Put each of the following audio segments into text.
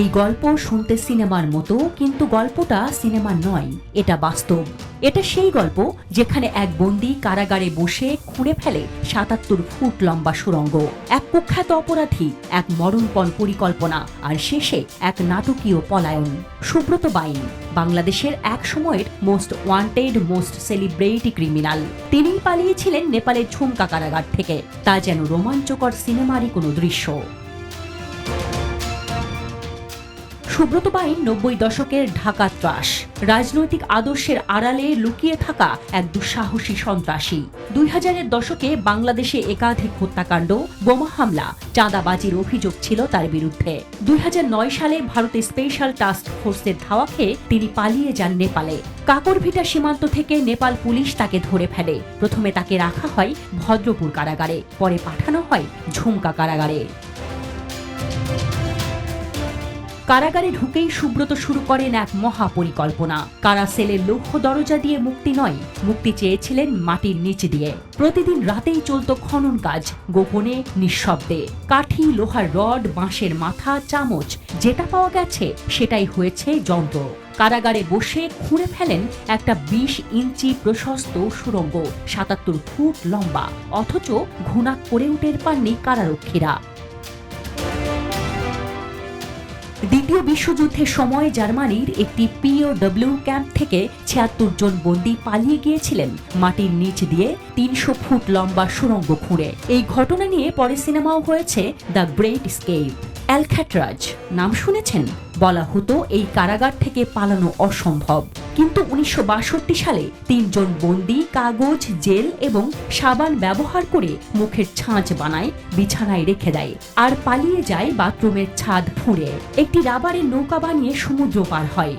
এই গল্প শুনতে সিনেমার মতো, কিন্তু গল্পটা সিনেমার নয়, এটা বাস্তব। এটা সেই গল্প যেখানে এক বন্দি কারাগারে বসে খুঁড়ে ফেলে সাতাত্তর ফুট লম্বা সুরঙ্গ। এক কুখ্যাত অপরাধী, এক মরণপণ পরিকল্পনা, আর শেষে এক নাটকীয় পলায়ন। সুব্রত বাইন বাংলাদেশের এক সময়ের most wanted most celebrity criminal তিনিই পালিয়েছিলেন নেপালের ঝুমকা কারাগার থেকে। তা যেন রোমাঞ্চকর সিনেমারই কোনো দৃশ্য। সুব্রত বাইন নব্বই দশকের ঢাকা ত্রাস। রাজনৈতিক আদর্শের আড়ালে লুকিয়ে থাকা এক দুঃসাহসী সন্ত্রাসী। দুই হাজারের দশকে বাংলাদেশে একাধিক হত্যাকাণ্ড, বোমা হামলা, চাঁদাবাজির অভিযোগ ছিল তার বিরুদ্ধে। দুই হাজার নয় সালে ভারতের স্পেশাল টাস্ক ফোর্সের ধাওয়া খেয়ে তিনি পালিয়ে যান নেপালে। কাকরভিটা সীমান্ত থেকে নেপাল পুলিশ তাকে ধরে ফেলে। প্রথমে তাকে রাখা হয় ভদ্রপুর কারাগারে, পরে পাঠানো হয় ঝুমকা কারাগারে। কারাগারে ঢুকেই সুব্রত শুরু করেন এক মহা পরিকল্পনা কারা সেলের লক্ষ্য দরজা দিয়ে মুক্তি নয়, মুক্তি চেয়েছিলেন মাটির নিচ দিয়ে। প্রতিদিন রাতেই চলত খনন কাজ, গোপনে, নিঃশব্দে। কাঠি, লোহার রড, বাঁশের মাথা, চামচ, যেটা পাওয়া গেছে, সেটাই হয়েছে যন্ত্র। কারাগারে বসে খুঁড়ে ফেলেন একটা বিশ ইঞ্চি প্রশস্ত সুড়ঙ্গ সাতাত্তর ফুট লম্বা। অথচ ঘুণাক করে উঠের পাননি কারারক্ষীরা। দ্বিতীয় বিশ্বযুদ্ধের সময় জার্মানির একটি পিওডব্লিউ ক্যাম্প থেকে ছিয়াত্তর জন বন্দী পালিয়ে গিয়েছিলেন। মাটির নিচ দিয়ে তিনশো ফুট লম্বা সুরঙ্গ খুঁড়ে। এই ঘটনা নিয়ে পরে সিনেমাও হয়েছে দ্য গ্রেট স্কেপ। অ্যালখ্যাটরাজ নাম শুনেছেন? বলা হতো এই কারাগার থেকে পালানো অসম্ভব। কিন্তু উনিশশো বাষট্টি সালে তিনজন বন্দি, কাগজ, জেল এবং সাবান ব্যবহার করে মুখের ছাঁচ বানায়, বিছানায় রেখে দেয় আর পালিয়ে যায় বাথরুমের ছাদ ফুঁড়ে। একটি রাবারের নৌকা বানিয়ে সমুদ্র পার হয়।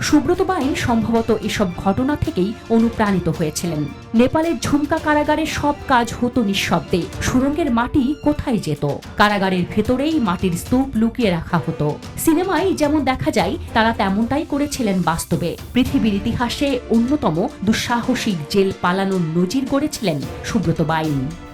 সুব্রত বাইন সম্ভবত এসব ঘটনা থেকেই অনুপ্রাণিত হয়েছিলেন। নেপালের ঝুমকা কারাগারের সব কাজ হতো নিঃশব্দে। সুরঙ্গের মাটি কোথায় যেত? কারাগারের ভেতরেই মাটির স্তূপ লুকিয়ে রাখা হতো। সিনেমায় যেমন দেখা যায়, তারা তেমনটাই করেছিলেন বাস্তবে। পৃথিবীর ইতিহাসে অন্যতম দুঃসাহসিক জেল পালানোর নজির গড়েছিলেন সুব্রত বাইন।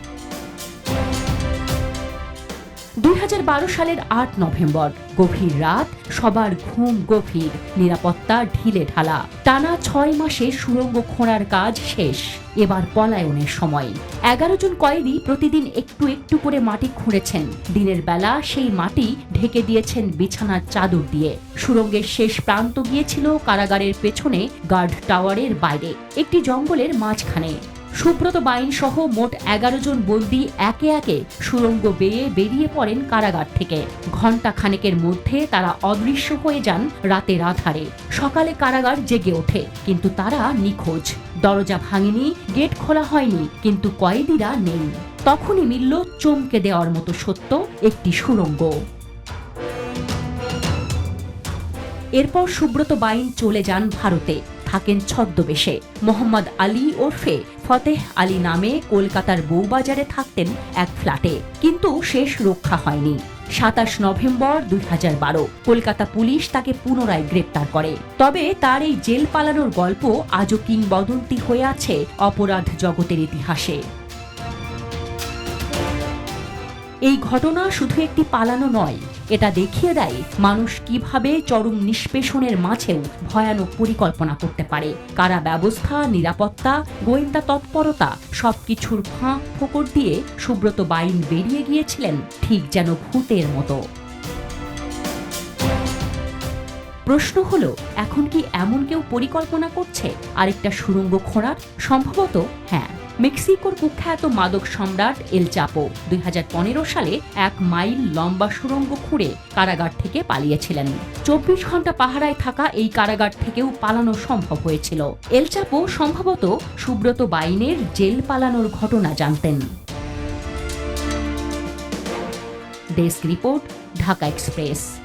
সালের আট নভেম্বর। গভীর রাত, সবার ঘুম গভীর, নিরাপত্তা ঢিলে ঢালা। টানা ছয় মাসে সুরঙ্গ খোঁড়ার কাজ শেষ, এবার পলায়নের সময়। এগারো জন কয়েদি প্রতিদিন একটু একটু করে মাটি খুঁড়েছেন। দিনের বেলা সেই মাটি ঢেকে দিয়েছেন বিছানার চাদর দিয়ে। সুরঙ্গের শেষ প্রান্ত গিয়েছিল কারাগারের পেছনে গার্ড টাওয়ারের বাইরে, একটি জঙ্গলের মাঝখানে। সুব্রত বাইন সহ মোট এগারো জন বন্দী একে একে সুরঙ্গ বেয়ে বেরিয়ে পড়েন কারাগার থেকে। ঘণ্টা খানেকের মধ্যে তারা অদৃশ্য হয়ে যান রাতের আধারে। সকালে কারাগার জেগে ওঠে, কিন্তু তারা নিখোঁজ। দরজা ভাঙেনি, গেট খোলা হয়নি, কিন্তু কয়েদিরা নেই। তখনই মিলল চমকে দেওয়ার মতো সত্য একটি সুরঙ্গ এরপর সুব্রত বাইন চলে যান ভারতে। থাকেন ছদ্মবেশে। মোহাম্মদ আলী ওরফে ফতেহ আলী নামে কলকাতার বউবাজারে থাকতেন এক ফ্ল্যাটে। কিন্তু শেষ রক্ষা হয়নি। সাতাশ নভেম্বর দুই হাজার বারো, কলকাতা পুলিশ তাকে পুনরায় গ্রেপ্তার করে। তবে তার এই জেল পালানোর গল্প আজও কিংবদন্তি হয়ে আছে অপরাধ জগতের ইতিহাসে। এই ঘটনা শুধু একটি পালানো নয়, এটা দেখিয়ে দেয় মানুষ কীভাবে চরম নিষ্পেষণের মাঝেও ভয়ানক পরিকল্পনা করতে পারে। কারা ব্যবস্থা, নিরাপত্তা, গোয়েন্দা তৎপরতা সবকিছুর ফাঁক ফোকর দিয়ে সুব্রত বাইন বেরিয়ে গিয়েছিলেন ঠিক যেন ভূতের মতো। প্রশ্ন হলো, এখন কি এমন কেউ পরিকল্পনা করছে? আরেকটা সুরঙ্গ খোঁড়ার? সম্ভবত হ্যাঁ। মেক্সিকোর কুখ্যাত মাদক সম্রাট এল চাপো দুই সালে এক মাইল লম্বা সুরঙ্গ খুঁড়ে কারাগার থেকে পালিয়েছিলেন। চব্বিশ ঘণ্টা পাহারায় থাকা এই কারাগার থেকেও পালানো সম্ভব হয়েছিল। এল চাপো সম্ভবত সুব্রত বাইনের জেল পালানোর ঘটনা জানতেন। Desk report, Dhaka express.